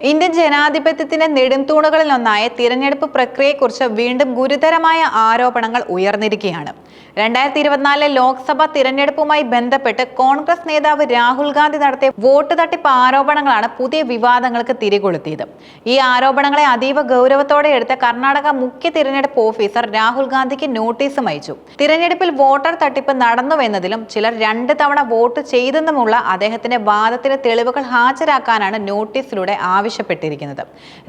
Indian ജനാധിപത്യത്തിന്റെ നെടുംതൂണുകളിൽ ഒന്നായ തിരഞ്ഞെടുപ്പ് പ്രക്രിയയെക്കുറിച്ച് വീണ്ടും ഗുരുതരമായ ആരോപണങ്ങൾ ഉയർന്നിരിക്കുകയാണ്. രണ്ടായിരത്തി ഇരുപത്തിനാലിലെ ലോക്സഭാ തിരഞ്ഞെടുപ്പുമായി ബന്ധപ്പെട്ട് കോൺഗ്രസ് നേതാവ് രാഹുൽ ഗാന്ധി നടത്തിയ വോട്ട് തട്ടിപ്പ് ആരോപണങ്ങളാണ് പുതിയ വിവാദങ്ങൾക്ക് തിരികൊളുത്തിയത്. ഈ ആരോപണങ്ങളെ അതീവ ഗൗരവത്തോടെ എടുത്ത കർണാടക മുഖ്യ തിരഞ്ഞെടുപ്പ് ഓഫീസർ രാഹുൽ ഗാന്ധിക്ക് നോട്ടീസും അയച്ചു. തിരഞ്ഞെടുപ്പിൽ വോട്ടർ തട്ടിപ്പ് നടന്നുവെന്നതിലും ചിലർ രണ്ട് തവണ വോട്ട് ചെയ്തെന്നുമുള്ള അദ്ദേഹത്തിന്റെ വാദത്തിലെ തെളിവുകൾ ഹാജരാക്കാനാണ് നോട്ടീസിലൂടെ ആവശ്യപ്പെട്ടിരിക്കുന്നത്.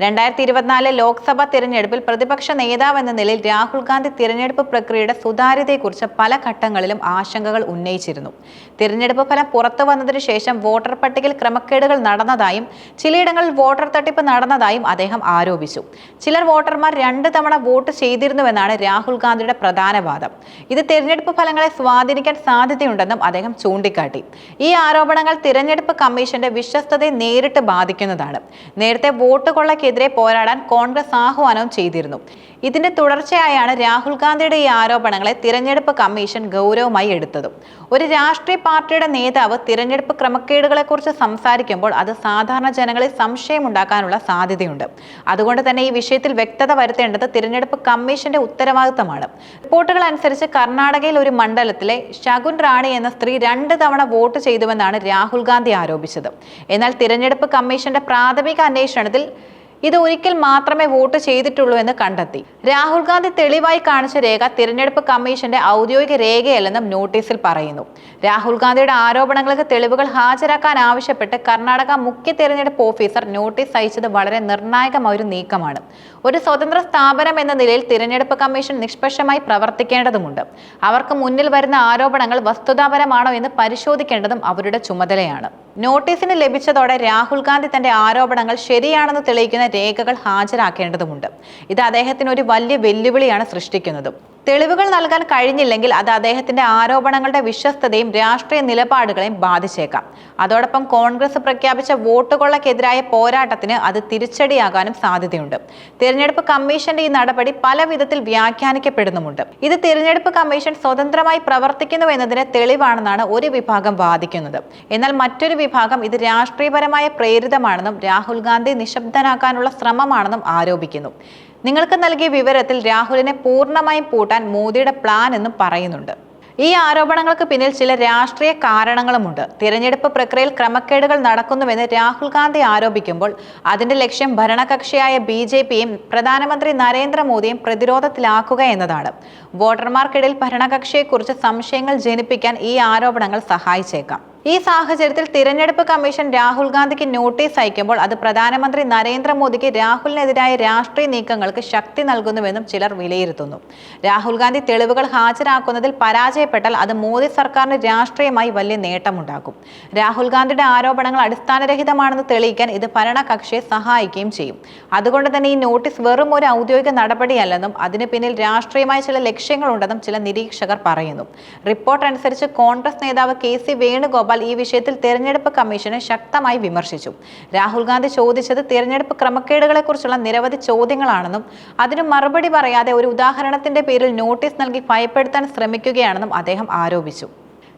രണ്ടായിരത്തി ഇരുപത്തിനാല് ലോക്സഭാ തിരഞ്ഞെടുപ്പിൽ പ്രതിപക്ഷ നേതാവെന്ന നിലയിൽ രാഹുൽ ഗാന്ധി തിരഞ്ഞെടുപ്പ് പ്രക്രിയയുടെ സുതാര്യതയെക്കുറിച്ച് പല ഘട്ടങ്ങളിലും ആശങ്കകൾ ഉന്നയിച്ചിരുന്നു. തിരഞ്ഞെടുപ്പ് ഫലം പുറത്തു വന്നതിനു ശേഷം വോട്ടർ പട്ടികയിൽ ക്രമക്കേടുകൾ നടന്നതായും ചിലയിടങ്ങളിൽ വോട്ടർ തട്ടിപ്പ് നടന്നതായും അദ്ദേഹം ആരോപിച്ചു. ചിലർ വോട്ടർമാർ രണ്ട് തവണ വോട്ട് ചെയ്തിരുന്നുവെന്നാണ് രാഹുൽ ഗാന്ധിയുടെ പ്രധാന വാദം. ഇത് തിരഞ്ഞെടുപ്പ് ഫലങ്ങളെ സ്വാധീനിക്കാൻ സാധ്യതയുണ്ടെന്നും അദ്ദേഹം ചൂണ്ടിക്കാട്ടി. ഈ ആരോപണങ്ങൾ തിരഞ്ഞെടുപ്പ് കമ്മീഷന്റെ വിശ്വസ്തതയെ നേരിട്ട് ബാധിക്കുന്നതാണ്. നേരത്തെ വോട്ട് കൊള്ളക്കെതിരെ പോരാടാൻ കോൺഗ്രസ് ആഹ്വാനവും ചെയ്തിരുന്നു. ഇതിന്റെ തുടർച്ചയായാണ് രാഹുൽ ഗാന്ധിയുടെ ഈ ആരോപണങ്ങളെ തിരഞ്ഞെടുപ്പ് കമ്മീഷൻ ഗൗരവമായി എടുത്തതും. ഒരു രാഷ്ട്രീയ പാർട്ടിയുടെ നേതാവ് തിരഞ്ഞെടുപ്പ് ക്രമക്കേടുകളെക്കുറിച്ച് സംസാരിക്കുമ്പോൾ അത് സാധാരണ ജനങ്ങളിൽ സംശയമുണ്ടാക്കാനുള്ള സാധ്യതയുണ്ട്. അതുകൊണ്ട് തന്നെ ഈ വിഷയത്തിൽ വ്യക്തത വരുത്തേണ്ടത് തിരഞ്ഞെടുപ്പ് കമ്മീഷന്റെ ഉത്തരവാദിത്തമാണ്. റിപ്പോർട്ടുകൾ അനുസരിച്ച് കർണാടകയിൽ ഒരു മണ്ഡലത്തിലെ ശകുൻ റാണി എന്ന സ്ത്രീ രണ്ട് തവണ വോട്ട് ചെയ്തുവെന്നാണ് രാഹുൽ ഗാന്ധി ആരോപിച്ചത്. എന്നാൽ തിരഞ്ഞെടുപ്പ് കമ്മീഷന്റെ പ്രാഥമിക അന്വേഷണത്തിൽ ഇത് ഒരിക്കൽ മാത്രമേ വോട്ട് ചെയ്തിട്ടുള്ളൂ എന്ന് കണ്ടെത്തി. രാഹുൽ ഗാന്ധി തെളിവായി കാണിച്ച രേഖ തിരഞ്ഞെടുപ്പ് കമ്മീഷന്റെ ഔദ്യോഗിക രേഖയല്ലെന്നും നോട്ടീസിൽ പറയുന്നു. രാഹുൽ ഗാന്ധിയുടെ ആരോപണങ്ങൾക്ക് തെളിവുകൾ ഹാജരാക്കാൻ ആവശ്യപ്പെട്ട് കർണാടക മുഖ്യ തിരഞ്ഞെടുപ്പ് ഓഫീസർ നോട്ടീസ് അയച്ചത് വളരെ നിർണായകമായ ഒരു നീക്കമാണ്. ഒരു സ്വതന്ത്ര സ്ഥാപനം എന്ന നിലയിൽ തിരഞ്ഞെടുപ്പ് കമ്മീഷൻ നിഷ്പക്ഷമായി പ്രവർത്തിക്കേണ്ടതുണ്ട് അവർക്ക് മുന്നിൽ വരുന്ന ആരോപണങ്ങൾ വസ്തുതാപരമാണോ എന്ന് പരിശോധിക്കേണ്ടതും അവരുടെ ചുമതലയാണ്. നോട്ടീസിന് ലഭിച്ചതോടെ രാഹുൽ ഗാന്ധി തന്റെ ആരോപണങ്ങൾ ശരിയാണെന്ന് തെളിയിക്കുന്ന രേഖകൾ ഹാജരാക്കേണ്ടതുണ്ട് ഇത് അദ്ദേഹത്തിന് ഒരു വലിയ വെല്ലുവിളിയാണ് സൃഷ്ടിക്കുന്നതും. തെളിവുകൾ നൽകാൻ കഴിഞ്ഞില്ലെങ്കിൽ അത് അദ്ദേഹത്തിന്റെ ആരോപണങ്ങളുടെ വിശ്വസ്തതയും രാഷ്ട്രീയ നിലപാടുകളെയും ബാധിച്ചേക്കാം. അതോടൊപ്പം കോൺഗ്രസ് പ്രഖ്യാപിച്ച വോട്ടുകൊള്ളക്കെതിരായ പോരാട്ടത്തിന് അത് തിരിച്ചടിയാകാനും സാധ്യതയുണ്ട്. തിരഞ്ഞെടുപ്പ് കമ്മീഷന്റെ ഈ നടപടി പല വിധത്തിൽ വ്യാഖ്യാനിക്കപ്പെടുന്നുമുണ്ട്. ഇത് തിരഞ്ഞെടുപ്പ് കമ്മീഷൻ സ്വതന്ത്രമായി പ്രവർത്തിക്കുന്നു എന്നതിന് തെളിവാണെന്നാണ് ഒരു വിഭാഗം വാദിക്കുന്നത്. എന്നാൽ മറ്റൊരു വിഭാഗം ഇത് രാഷ്ട്രീയപരമായ പ്രേരിതമാണെന്നും രാഹുൽ ഗാന്ധി നിശബ്ദനാക്കാനുള്ള ശ്രമമാണെന്നും ആരോപിക്കുന്നു. നിങ്ങൾക്ക് നൽകിയ വിവരത്തിൽ രാഹുലിനെ പൂർണമായും പൂട്ടാൻ മോദിയുടെ പ്ലാൻ എന്നും പറയുന്നുണ്ട്. ഈ ആരോപണങ്ങൾക്ക് പിന്നിൽ ചില രാഷ്ട്രീയ കാരണങ്ങളുമുണ്ട്. തിരഞ്ഞെടുപ്പ് പ്രക്രിയയിൽ ക്രമക്കേടുകൾ നടക്കുന്നുവെന്ന് രാഹുൽ ഗാന്ധി ആരോപിക്കുമ്പോൾ അതിന്റെ ലക്ഷ്യം ഭരണകക്ഷിയായ ബി ജെ പിയും പ്രധാനമന്ത്രി നരേന്ദ്രമോദിയും പ്രതിരോധത്തിലാക്കുക എന്നതാണ്. വോട്ടർമാർക്കിടയിൽ ഭരണകക്ഷിയെക്കുറിച്ച് സംശയങ്ങൾ ജനിപ്പിക്കാൻ ഈ ആരോപണങ്ങൾ സഹായിച്ചേക്കാം. ഈ സാഹചര്യത്തിൽ തിരഞ്ഞെടുപ്പ് കമ്മീഷൻ രാഹുൽ ഗാന്ധിക്ക് നോട്ടീസ് അയക്കുമ്പോൾ അത് പ്രധാനമന്ത്രി നരേന്ദ്രമോദിക്ക് രാഹുലിനെതിരായ രാഷ്ട്രീയ നീക്കങ്ങൾക്ക് ശക്തി നൽകുന്നുവെന്നും ചിലർ വിലയിരുത്തുന്നു. രാഹുൽ ഗാന്ധി തെളിവുകൾ ഹാജരാക്കുന്നതിൽ പരാജയപ്പെട്ടാൽ അത് മോദി സർക്കാരിന് രാഷ്ട്രീയമായി വലിയ നേട്ടമുണ്ടാക്കും. രാഹുൽ ഗാന്ധിയുടെ ആരോപണങ്ങൾ അടിസ്ഥാനരഹിതമാണെന്ന് തെളിയിക്കാൻ ഇത് ഭരണകക്ഷിയെ സഹായിക്കുകയും ചെയ്യും. അതുകൊണ്ട് തന്നെ ഈ നോട്ടീസ് വെറും ഒരു ഔദ്യോഗിക നടപടിയല്ലെന്നും അതിന് പിന്നിൽ രാഷ്ട്രീയമായ ചില ലക്ഷ്യങ്ങളുണ്ടെന്നും ചില നിരീക്ഷകർ പറയുന്നു. റിപ്പോർട്ട് അനുസരിച്ച് കോൺഗ്രസ് നേതാവ് കെ സി വേണുഗോപാൽ ഈ വിഷയത്തിൽ തെരഞ്ഞെടുപ്പ് കമ്മീഷനെ ശക്തമായി വിമർശിച്ചു. രാഹുൽ ഗാന്ധി ചോദിച്ചത് തിരഞ്ഞെടുപ്പ് ക്രമക്കേടുകളെക്കുറിച്ചുള്ള നിരവധി ചോദ്യങ്ങളാണെന്നും അതിന് മറുപടി പറയാതെ ഒരു ഉദാഹരണത്തിന്റെ പേരിൽ നോട്ടീസ് നൽകി ഭയപ്പെടുത്താൻ ശ്രമിക്കുകയാണെന്നും അദ്ദേഹം ആരോപിച്ചു.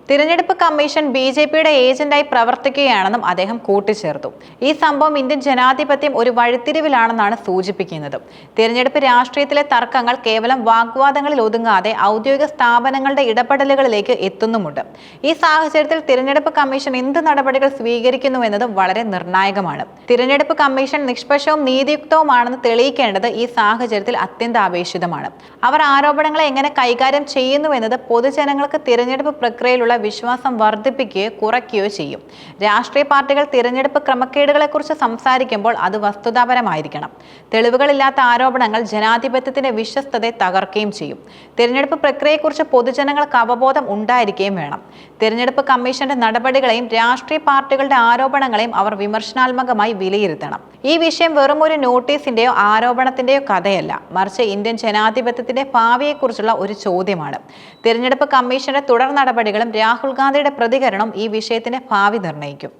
തിരഞ്ഞെടുപ്പ് കമ്മീഷൻ ബി ജെ പിയുടെ ഏജന്റായി പ്രവർത്തിക്കുകയാണെന്നും അദ്ദേഹം കൂട്ടിച്ചേർത്തു. ഈ സംഭവം ഇന്ത്യൻ ജനാധിപത്യം ഒരു വഴിത്തിരിവിലാണെന്നാണ് സൂചിപ്പിക്കുന്നത്. തിരഞ്ഞെടുപ്പ് രാഷ്ട്രീയത്തിലെ തർക്കങ്ങൾ കേവലം വാഗ്വാദങ്ങളിൽ ഒതുങ്ങാതെ ഔദ്യോഗിക സ്ഥാപനങ്ങളുടെ ഇടപെടലുകളിലേക്ക് എത്തുന്നുമുണ്ട്. ഈ സാഹചര്യത്തിൽ തിരഞ്ഞെടുപ്പ് കമ്മീഷൻ എന്ത് നടപടികൾ സ്വീകരിക്കുന്നുവെന്നത് വളരെ നിർണായകമാണ്. തിരഞ്ഞെടുപ്പ് കമ്മീഷൻ നിഷ്പക്ഷവും നീതിയുക്തവുമാണെന്ന് തെളിയിക്കേണ്ടത് ഈ സാഹചര്യത്തിൽ അത്യന്താപേക്ഷിതമാണ്. അവർ ആരോപണങ്ങളെ എങ്ങനെ കൈകാര്യം ചെയ്യുന്നുവെന്നത് പൊതുജനങ്ങൾക്ക് തിരഞ്ഞെടുപ്പ് പ്രക്രിയയിലുള്ള വിശ്വാസം വർദ്ധിപ്പിക്കുകയോ കുറയ്ക്കുകയോ ചെയ്യും. രാഷ്ട്രീയ പാർട്ടികൾ തിരഞ്ഞെടുപ്പ് ക്രമക്കേടുകളെക്കുറിച്ച് സംസാരിക്കുമ്പോൾ അത് വസ്തുതാപരമായിരിക്കണം. തെളിവുകളില്ലാത്ത ആരോപണങ്ങൾ ജനാധിപത്യത്തിന്റെ വിശ്വസ്തതയെ തകർക്കുകയും ചെയ്യും. തിരഞ്ഞെടുപ്പ് പ്രക്രിയയെക്കുറിച്ച് പൊതുജനങ്ങൾക്ക് അവബോധം ഉണ്ടായിരിക്കുകയും വേണം. തിരഞ്ഞെടുപ്പ് കമ്മീഷന്റെ നടപടികളെയും രാഷ്ട്രീയ പാർട്ടികളുടെ ആരോപണങ്ങളെയും അവർ വിമർശനാത്മകമായി വിലയിരുത്തണം. ഈ വിഷയം വെറും ഒരു നോട്ടീസിന്റെയോ ആരോപണത്തിന്റെയോ കഥയല്ല. മറിച്ച് ഇന്ത്യൻ ജനാധിപത്യത്തിന്റെ ഭാവിയെക്കുറിച്ചുള്ള ഒരു ചോദ്യമാണ്. തിരഞ്ഞെടുപ്പ് കമ്മീഷന്റെ തുടർ നടപടികളും രാഹുൽ ഗാന്ധിയുടെ പ്രതികരണം ഈ വിഷയത്തിന്റെ ഭാവി നിർണയിക്കും